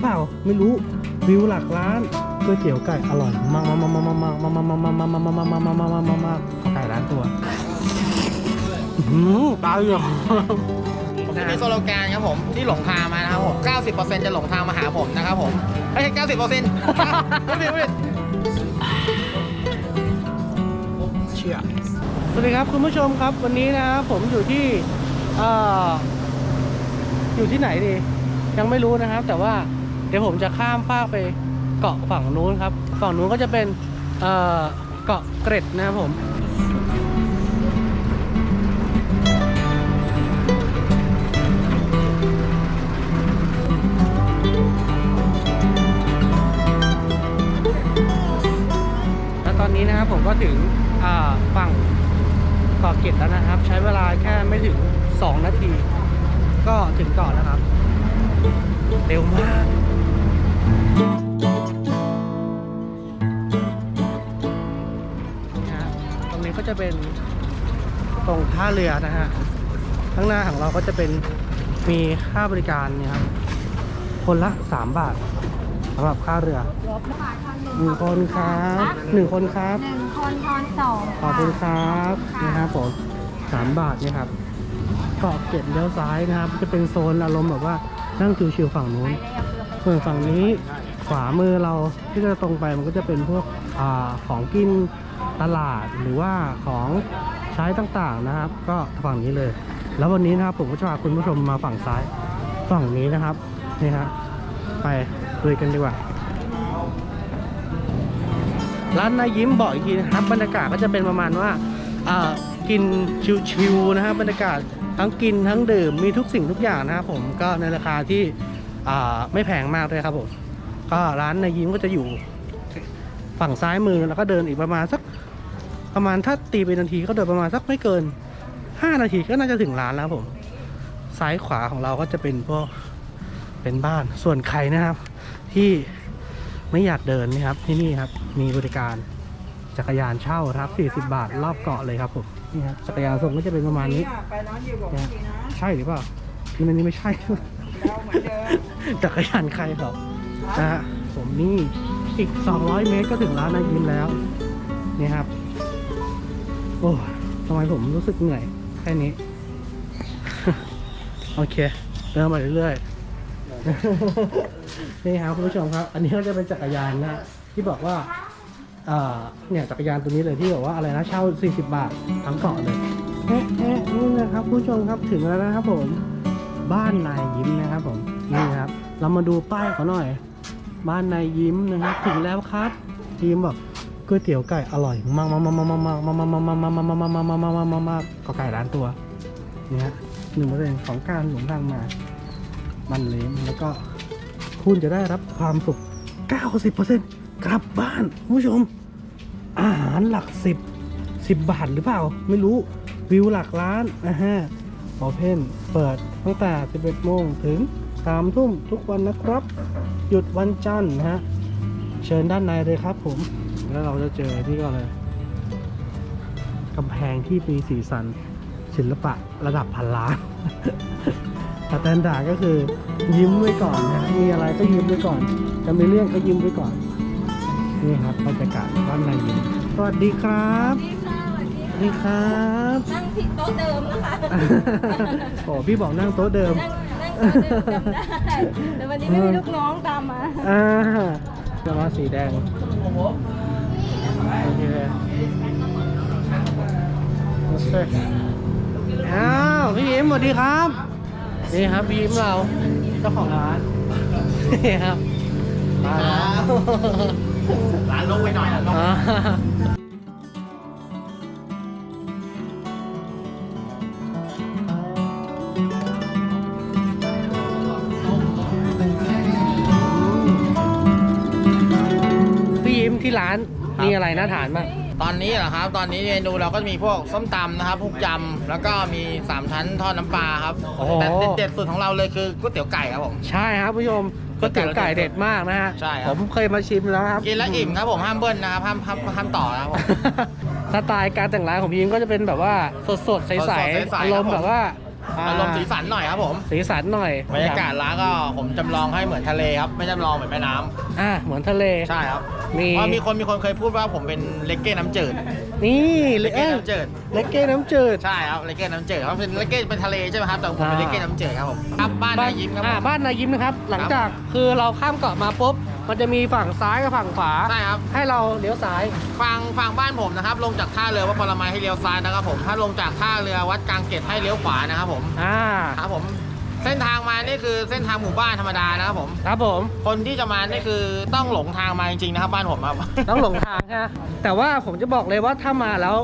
รือเปล่า ไม่รู้วิวหลักล้านก๋วยเตี๋ยวไก่อร่อยมากมากมากมากมากมากมากมากมากมากมากมากมากมากมากมากมากไก่ร้านตัวหืมตายเหรอผมจะมีโซโลแกนครับผมที่หลงทางมานะครับผม90%จะหลงทางมาหาผมนะครับผมไม่ใช่90%พูดผิดพูดผิดเชื่อสวัสดีครับคุณผู้ชมครับวันนี้นะครับผมอยู่ที่อ่ออยู่ที่ไหนดียังไม่รู้นะครับ แต่ว่า เดี๋ยวผมจะข้ามฟากไปเกาะฝั่งนู้นครับ ฝั่งนู้นก็จะเป็นเเกาะเกร็ดนะครับผมแล้วตอนนี้นะครับผมก็ถึงฝั่งเกาะเกร็ดแล้วนะครับ ใช้เวลาแค่ไม่ถึง 2 นาที ก็ถึงเกาะแล้วครับ เร็วมาก นี่ฮะตรงนี้ก็จะเป็นตรงท่าเรือนะฮะ ข้างหน้าของเราก็จะเป็นมีค่าบริการเนี่ยครับ คนละ 3 บาทสำหรับค่าเรือหนึ่งคนครับหนึ่งคนครับ หนึ่งคนทอนสองขอบคุณครับนะครับผมสามบาทเนะครับเกาะเกร็ดเลี้ยวซ้ายนะครับ จะเป็นโซนอารมณ์แบบว่านั่งชิวๆฝั่งนู้น ส่วนฝั่งนี้ขวามือเราที่จะตรงไปมันก็จะเป็นพวกอของกินตลาดหรือว่าของใช้ต่างๆนะครับ ก็ฝั่งนี้เลย แล้ววันนี้นะครับผมก็จะพาคุณผู้ชมมาฝั่งซ้ายฝั่งนี้นะครับนี่ฮะไปคุยกันดีกว่าร้านนายยิ้มบอกอีกทีนะครับบรรยากาศก็จะเป็นประมาณว่าอ่ากินชิวๆนะครับบรรยากาศทั้งกินทั้งดื่มมีทุกสิ่งทุกอย่างนะครับผมก็ในราคาที่ ไม่แพงมากเลยครับผมก็ร้านนายยิ้มก็จะอยู่ฝั่งซ้ายมือแล้วก็เดินอีกประมาณสักประมาณถ้าตีเป็นนาทีก็เดินประมาณสักไม่เกิน 5 นาทีก็น่าจะถึงร้านแล้วครับผม ซ้ายขวาของเราก็จะเป็นพวกเป็นบ้านส่วนใครนะครับ ที่ไม่อยากเดินนะครับที่นี่ครับมีบริการจักรยานเช่าครับ 40 บาทรอบเกาะเลยครับผมนี่ครับจักรยานทรงก็จะเป็นประมาณนี้ไปร้านเดียวกับนะพี่นะใช่หรือเปล่าที่มันนี้ไม่ใช่ เราเหมือนเดิมจักรยานใครเขานะฮะผมนี่อีก 200 เมตรก็ถึงร้านนายยิมแล้ว นี่ครับ โอ้ทำไมผมรู้สึกเหนื่อยแค่นี้ โอเค เดินไปเรื่อยๆ นี่ครับคุณผู้ชมครับ อันนี้ก็จะเป็นจักรยานนะที่บอกว่าเอ่อเนี่ยจักรยานตัวนี้เลยที่บอกว่าอะไรนะเช่า 40 บาททั้งเกาะเลยเอ๊ะเอ๊ะนี่นะครับคุณผู้ชมครับถึงแล้วนะครับผม บ้านนายยิ้มนะครับผมนี่ครับ เรามาดูป้ายเขาหน่อย บ้านนายยิ้มนะครับถึงแล้วครับยิ้มแบบก๋วยเตี๋ยวไก่อร่อยมากมากมากมากมากมากมากมากมากมากมากมากมากมากมากมากมากมากมาก็ไก่ร้านตัวนี่ฮะหนึ่งเปอร์เซ็นต์ของการหลงทางมา มันเล้มแล้วก็คุณจะได้รับความสุข 90%กลับบ้านคุณผู้ชม อาหารหลักสิบสิบบาทหรือเปล่า ไม่รู้วิวหลักล้านนะฮะ โอเพนเปิดตั้งแต่ 11 โมงถึง 3 ทุ่มทุกวันนะครับ หยุดวันจันทร์นะฮะ เชิญด้านในเลยครับผม แล้วเราจะเจอที่ก็เลยกำแพงที่มีสีสันศิลปะระดับพันล้านสแตนดาร์ดก็คือยิ้มไว้ก่อนนะ มีอะไรก็ยิ้มไว้ก่อน จะมีเรื่องก็ยิ้มไว้ก่อน นี่ครับบรรยากาศบ้านในยิ้มสวัสดีครับสวัส ดีครับนั่งผิดโต๊ะเดิมนะคะโอ้พี่บอกนั่งโต๊ะเดิม นั่งนั่งโต๊ะเดิมจำได้แต่วันนี้ไม่มีลูกน้องตามมาอ่าจะมาสีแดงโอเคโอเคอ้าวพี่ยิ้มสวัสดีครับ นี่ครับพี่ยิ้มเราเจ้าของร้านนี่ครับมาแล้วร้านลงไปหน่อยร้านลง ที่ร้านมีอะไรน่าทานบ้างตอนนี้เหรอครับ ตอนนี้เมนูเราก็มีพวกส้มตำนะครับพวกยำแล้วก็มีสามชั้นทอดน้ำปลาครับโอ้โหแต่เด็ดๆสุดของเราเลยคือก๋วยเตี๋ยวไก่ครับผมใช่ครับผู้ชมก๋วยเตี๋ยวไก่เด็ดมากนะฮะใช่ครับผมเคยมาชิมแล้วครับกินแล้วอิ่มครับผมห้ามเบิ้ลนะครับห้ามห้ามห้ามต่อนะครับผมสไตล์การแต่งร้านของพี่ยิ้มก็จะเป็นแบบว่าสดสดๆใสสดๆใสๆๆอารมณ์ครับผมแบบว่า อ่า อารมณ์สีสันหน่อยครับผมสีสันหน่อยบรรยากาศร้านก็ผมจำลองให้เหมือนทะเลครับ ไม่จำลองเหมือนแม่น้ำอ่าเหมือนทะเล ใช่ครับมี เพราะมีคนมีคนเคยพูดว่าผมเป็นเลกเก้น้ำจืดนี่เลเลกเก้เก้น้ำจืดเลเก้น้ำจืดใช่ครับเลกเก้น้ำจืดเขาเป็นเลกเก้เป็นทะเลใช่ไหมครับแต่ผมเป็นอ่าเลกเก้น้ำจืดครับผมครับบ้านนายยิ้มครับอ่าผมบ้านนายยิ้มนะครับ หลังจากคือเราข้ามเกาะมาปุ๊บ มันจะมีฝั่งซ้ายกับฝั่งขวาใช่ครับ ให้เราเลี้ยวซ้าย ฝั่งฝั่งบ้านผมนะครับ ลงจากท่าเรือวัดปรมัยให้เลี้ยวซ้ายนะครับผม ถ้าลงจากท่าเรือวัดกลางเกตให้เลี้ยวขวานะครับผม อ่า ครับผม เส้นทางมานี่คือเส้นทางหมู่บ้านธรรมดานะครับผม ครับผม คนที่จะมานี่คือต้องหลงทางมาจริงๆนะครับบ้านผมครับ ต้องหลงทางฮะ แต่ว่าผมจะบอกเลยว่าถ้ามาแล้ว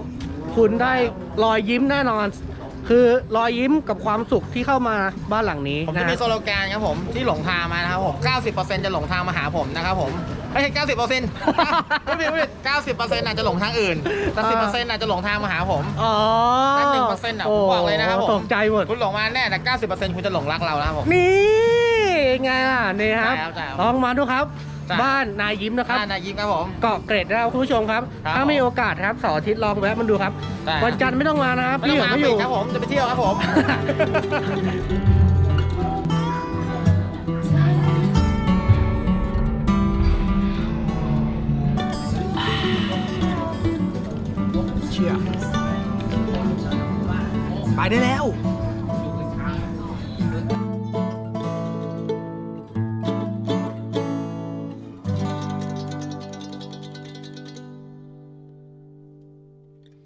คุณได้รอยยิ้มแน่นอน คือรอยยิ้มกับความสุขที่เข้ามาบ้านหลังนี้ผมนะจะมีโซโลแกนครับผมที่หลงทางมานะครับผม 90%จะหลงทางมาหาผมนะครับผมไม่ใช่ 90%ไม่ผิดไม่ผิด90%อาจจะหลงทางอื่นแต่10%อาจจะหลงทางมาหาผม อ๋อแต่1%อะผมบอกเลยนะครับผมตกใจหมด คุณหลงมาแน่แต่90%คุณจะหลงรักเรานะครับผม นี่ไงล่ะนี่ครับใช่ครับใช่ครับ ลองมาดูครับใช่ บ้านนายยิ้มนะครับบ้านนายยิ้มครับผม เกาะเกร็ดนะครับคุณผู้ชมครับ ครับถ้ามีโอกาสครับเสาร์อาทิตย์ลองแวะมันดูครับ ได้ครับวันจันทร์ไม่ต้องมานะครับไม่พี่ต้องเหมาไม่อปิดยู่ ครับผม จะไปเที่ยวครับผมเชี่ยไปได้แล้วไ